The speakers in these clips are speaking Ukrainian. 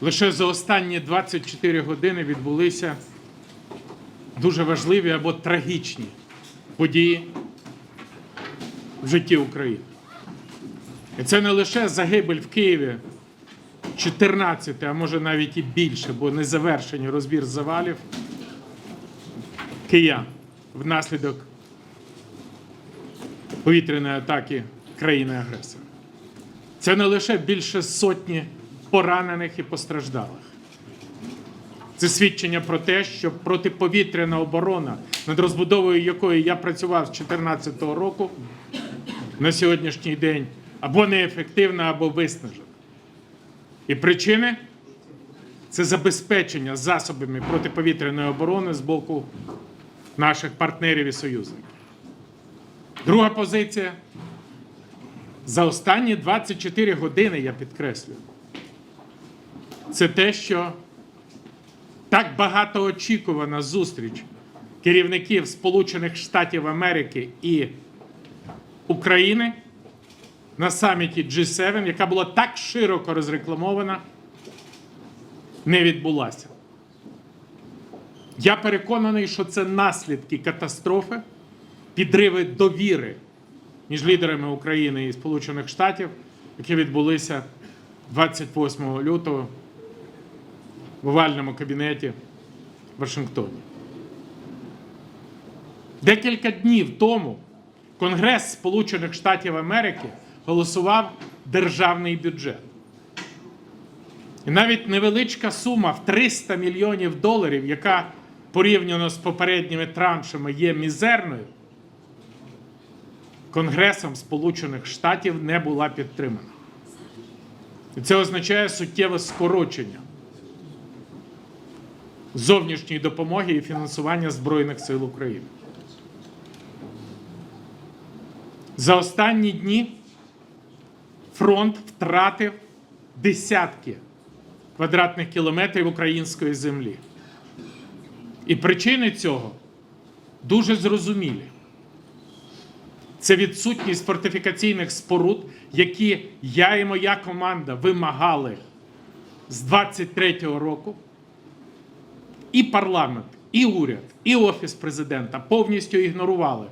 Лише за останні 24 години відбулися дуже важливі або трагічні події в житті України. І це не лише загибель в Києві 14, а може навіть і більше, бо не завершені розбір завалів киян внаслідок повітряної атаки країни-агресора. Це не лише більше сотні поранених і постраждалих. Це свідчення про те, що протиповітряна оборона, над розбудовою якої я працював з 2014 року, на сьогоднішній день або неефективна, або виснажена. І причини це забезпечення засобами протиповітряної оборони з боку наших партнерів і союзників. Друга позиція. За останні 24 години, я підкреслюю, це те, що так багатоочікувана зустріч керівників Сполучених Штатів Америки і України на саміті G7, яка була так широко розрекламована, не відбулася. Я переконаний, що це наслідки катастрофи, підриви довіри між лідерами України і Сполучених Штатів, які відбулися 28 лютого в овальному кабінеті в Вашингтоні. Декілька днів тому Конгрес Сполучених Штатів Америки голосував державний бюджет. І навіть невеличка сума в 300 мільйонів доларів, яка порівняно з попередніми траншами є мізерною, Конгресом Сполучених Штатів не була підтримана. І це означає суттєве скорочення зовнішньої допомоги і фінансування Збройних сил України. За останні дні фронт втратив десятки квадратних кілометрів української землі. І причини цього дуже зрозумілі. Це відсутність фортифікаційних споруд, які я і моя команда вимагали з 23-го року. І парламент, і уряд, і офіс президента повністю ігнорували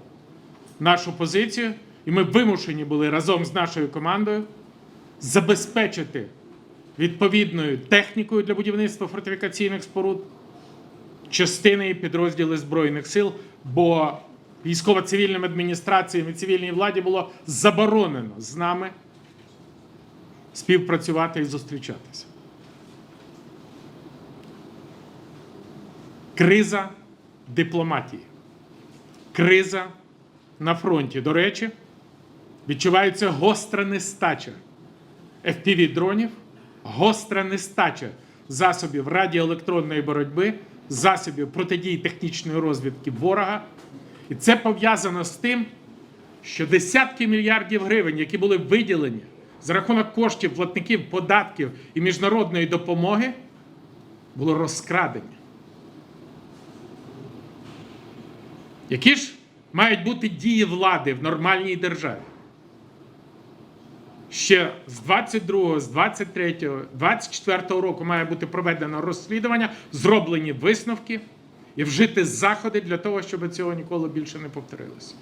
нашу позицію, і ми вимушені були разом з нашою командою забезпечити відповідною технікою для будівництва фортифікаційних споруд частини і підрозділи Збройних сил, бо військово-цивільним адміністраціям і цивільній владі було заборонено з нами співпрацювати і зустрічатися. Криза дипломатії, криза на фронті. До речі, відчувається гостра нестача FPV-дронів, гостра нестача засобів радіоелектронної боротьби, засобів протидії технічної розвідки ворога. І це пов'язано з тим, що десятки мільярдів гривень, які були виділені за рахунок коштів платників податків і міжнародної допомоги, було розкрадені. Які ж мають бути дії влади в нормальній державі? Ще з 22, з 23, 24 року має бути проведено розслідування, зроблені висновки і вжити заходи для того, щоб цього ніколи більше не повторилося.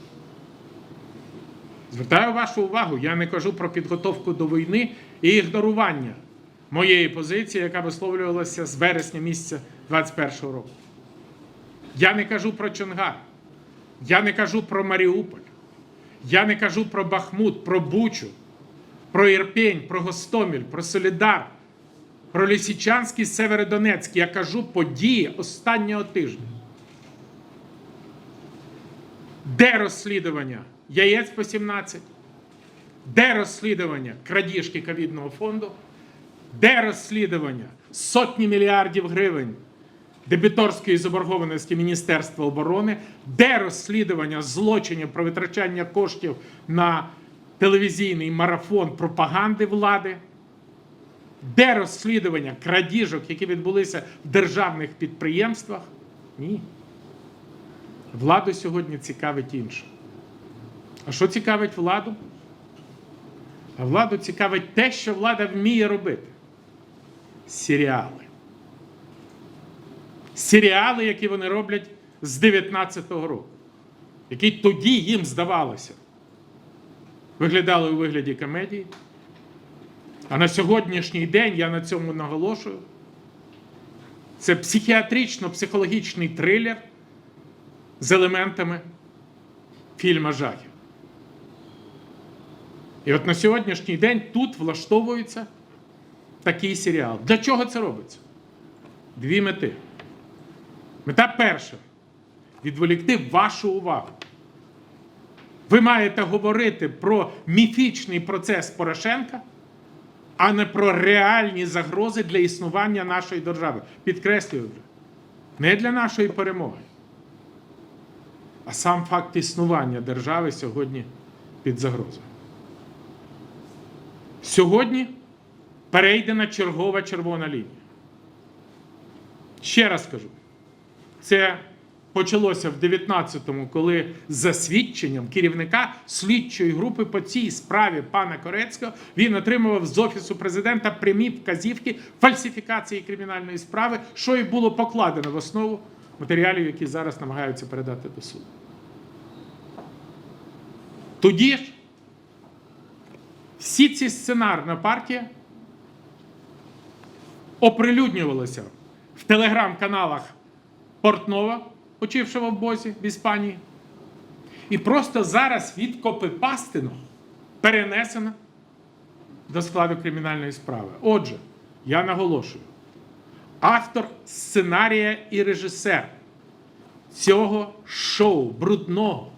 Звертаю вашу увагу, я не кажу про підготовку до війни і ігнорування моєї позиції, яка висловлювалася з вересня місяця 2021 року. Я не кажу про Чонгар. Я не кажу про Маріуполь, я не кажу про Бахмут, про Бучу, про Ірпень, про Гостоміль, про Солідар, про Лісічанський, Северодонецький. Я кажу події останнього тижня. Де розслідування яєць по 17? Де розслідування крадіжки ковідного фонду? Де розслідування сотні мільярдів гривень дебіторської заборгованості Міністерства оборони, де розслідування злочинів про витрачання коштів на телевізійний марафон пропаганди влади, де розслідування крадіжок, які відбулися в державних підприємствах? Ні. Владу сьогодні цікавить інше. А що цікавить владу? А владу цікавить те, що влада вміє робити. серіали. Серіали, які вони роблять з 19-го року, які тоді їм здавалося, виглядали у вигляді комедії. А на сьогоднішній день я на цьому наголошую. Це психіатрично-психологічний трилер з елементами фільма жахів. І от на сьогоднішній день тут влаштовується такий серіал. Для чого це робиться? Дві мети. Мета перша відволікти вашу увагу. Ви маєте говорити про міфічний процес Порошенка, а не про реальні загрози для існування нашої держави. Підкреслюю вже, не для нашої перемоги, а сам факт існування держави сьогодні під загрозою. Сьогодні перейдена чергова червона лінія. Ще раз кажу, це почалося в 19-му, коли за свідченням керівника слідчої групи по цій справі пана Корецького він отримував з офісу президента прямі вказівки фальсифікації кримінальної справи, що і було покладено в основу матеріалів, які зараз намагаються передати до суду. Тоді ж всі ці сценарна партія оприлюднювалися в телеграм-каналах Портнова, почившого в Бозі в Іспанії, і просто зараз відкопипастено перенесено до складу кримінальної справи. Отже, я наголошую, автор сценарія і режисер цього шоу брудного,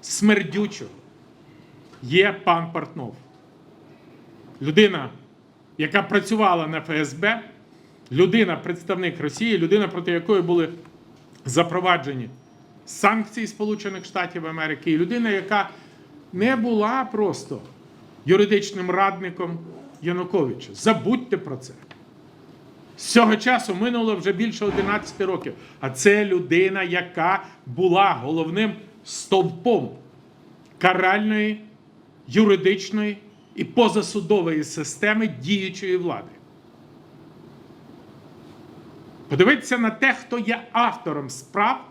смердючого є пан Портнов. Людина, яка працювала на ФСБ, людина, представник Росії, людина, проти якої були запроваджені санкції Сполучених Штатів Америки, і людина, яка не була просто юридичним радником Януковича. Забудьте про це. З цього часу минуло вже більше 11 років. А це людина, яка була головним стовпом каральної, юридичної і позасудової системи діючої влади. Подивитися на те, хто є автором справ,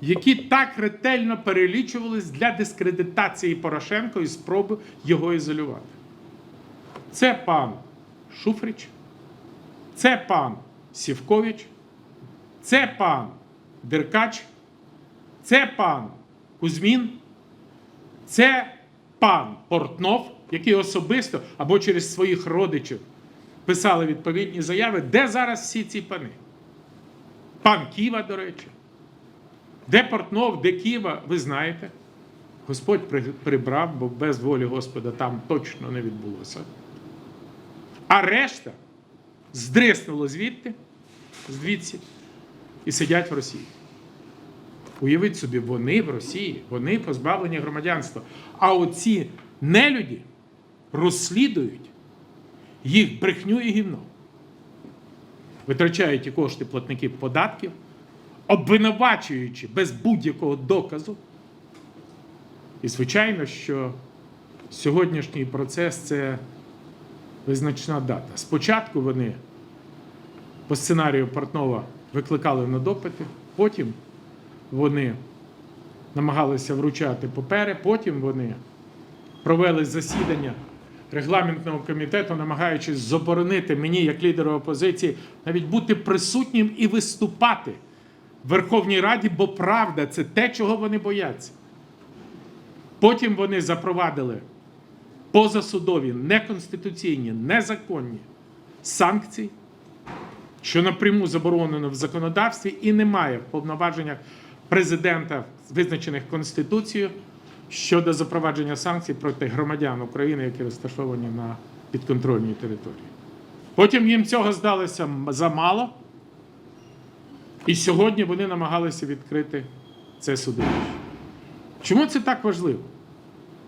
які так ретельно перелічувались для дискредитації Порошенко і спроби його ізолювати. Це пан Шуфрич, це пан Сівкович, це пан Деркач, це пан Кузьмін, це пан Портнов, який особисто або через своїх родичів писали відповідні заяви, де зараз всі ці пани? Пан Ківа, до речі. Де Портнов, де Ківа, ви знаєте. Господь прибрав, бо без волі Господа там точно не відбулося. А решта здриснуло звідти, звідси, і сидять в Росії. Уявіть собі, вони в Росії, вони позбавлені громадянства. А оці нелюді розслідують їх брехню і гівно. Витрачають ті кошти платників податків, обвинувачуючи без будь-якого доказу. І звичайно, що сьогоднішній процес це визначна дата. Спочатку вони по сценарію Портнова викликали на допити, потім вони намагалися вручати папери, потім вони провели засідання регламентного комітету, намагаючись заборонити мені, як лідеру опозиції, навіть бути присутнім і виступати в Верховній Раді, бо правда це те, чого вони бояться. Потім вони запровадили позасудові, неконституційні, незаконні санкції, що напряму заборонено в законодавстві і немає в повноваженнях президента, визначених Конституцією, щодо запровадження санкцій проти громадян України, які розташовані на підконтрольній території. Потім їм цього здалося замало, і сьогодні вони намагалися відкрити це судилище. Чому це так важливо?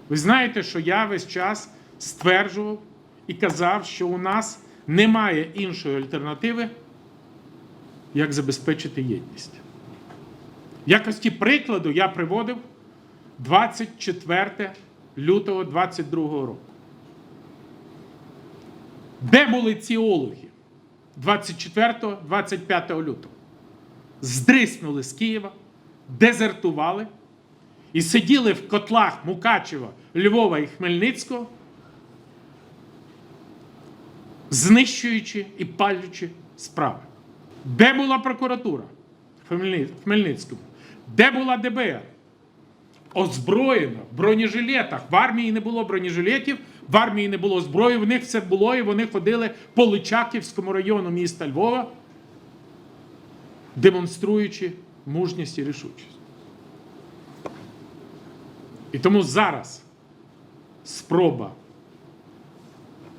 Ви знаєте, що я весь час стверджував і казав, що у нас немає іншої альтернативи, як забезпечити єдність. В якості прикладу я приводив 24 лютого 2022 року. Де були ці олухи? 24-25 лютого. Здриснули з Києва, дезертували і сиділи в котлах Мукачева, Львова і Хмельницького, знищуючи і палючи справи. Де була прокуратура в Хмельницькому? Де була ДБР? Озброєна в бронежилетах. В армії не було бронежилетів, в армії не було зброї, в них все було, і вони ходили по Личаківському району міста Львова, демонструючи мужність і рішучість. І тому зараз спроба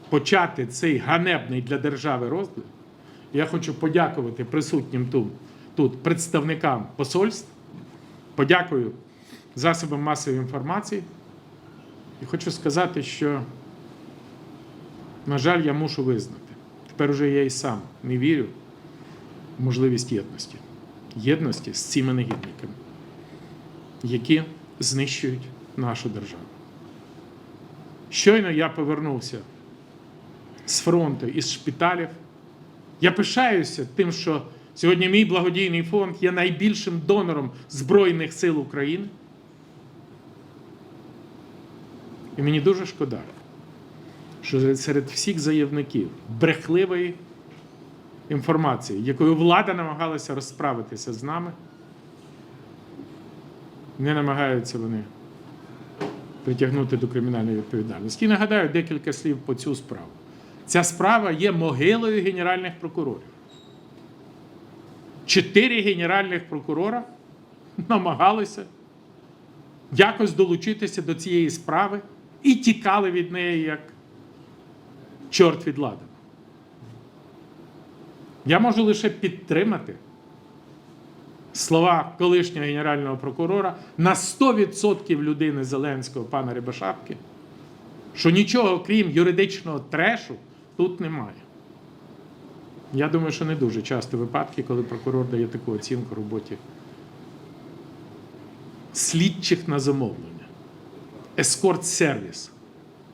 почати цей ганебний для держави розгляд. Я хочу подякувати присутнім тут, тут представникам посольств. Подякую засобам масової інформації. І хочу сказати, що, на жаль, я мушу визнати. Тепер уже я і сам не вірю в можливість єдності. Єдності з цими негідниками, які знищують нашу державу. Щойно я повернувся з фронту із шпиталів. Я пишаюся тим, що сьогодні мій благодійний фонд є найбільшим донором Збройних сил України. І мені дуже шкода, що серед всіх заявників брехливої інформації, якою влада намагалася розправитися з нами, не намагаються вони притягнути до кримінальної відповідальності. І нагадаю декілька слів по цю справу. Ця справа є могилою генеральних прокурорів. Чотири генеральних прокурора намагалися якось долучитися до цієї справи і тікали від неї як чорт від ладу. Я можу лише підтримати слова колишнього генерального прокурора на 100% людини Зеленського пана Рибашапки, що нічого крім юридичного трешу тут немає. Я думаю, що не дуже часто випадки, коли прокурор дає таку оцінку роботі слідчих на замовлення. Ескорт-сервіс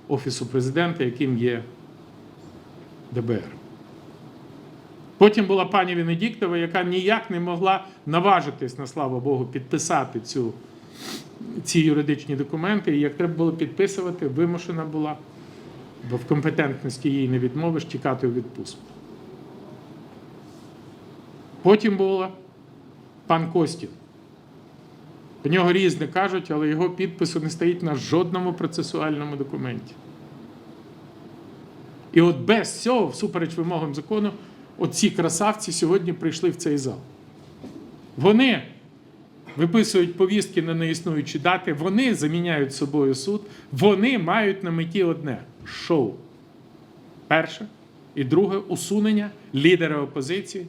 Офісу президента, яким є ДБР. Потім була пані Венедіктова, яка ніяк не могла наважитись, на слава Богу, підписати цю, ці юридичні документи. І як треба було підписувати, вимушена була, бо в компетентності їй не відмовиш тікати у відпустку. Потім була пан Костін. Про нього різне кажуть, але його підпису не стоїть на жодному процесуальному документі. І от без цього, всупереч вимогам закону, оці красавці сьогодні прийшли в цей зал. Вони виписують повістки на неіснуючі дати, вони заміняють собою суд, вони мають на меті одне шоу. Перше. І друге усунення лідера опозиції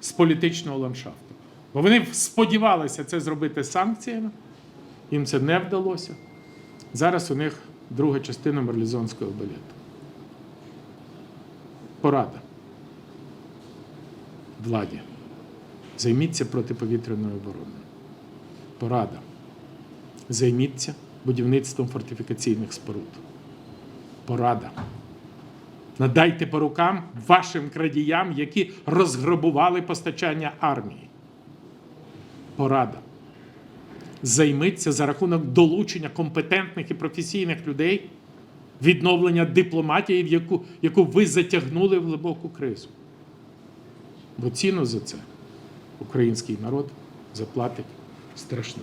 з політичного ландшафту. Бо вони сподівалися це зробити санкціями, їм це не вдалося. Зараз у них друга частина марлізонського балету. Порада. Владі. Займіться протиповітряною обороною. Порада. Займіться будівництвом фортифікаційних споруд. Порада. Надайте по рукам вашим крадіям, які розграбували постачання армії. Порада. Займиться за рахунок долучення компетентних і професійних людей відновлення дипломатії, в яку, яку ви затягнули в глибоку кризу. Бо ціну за це український народ заплатить страшно.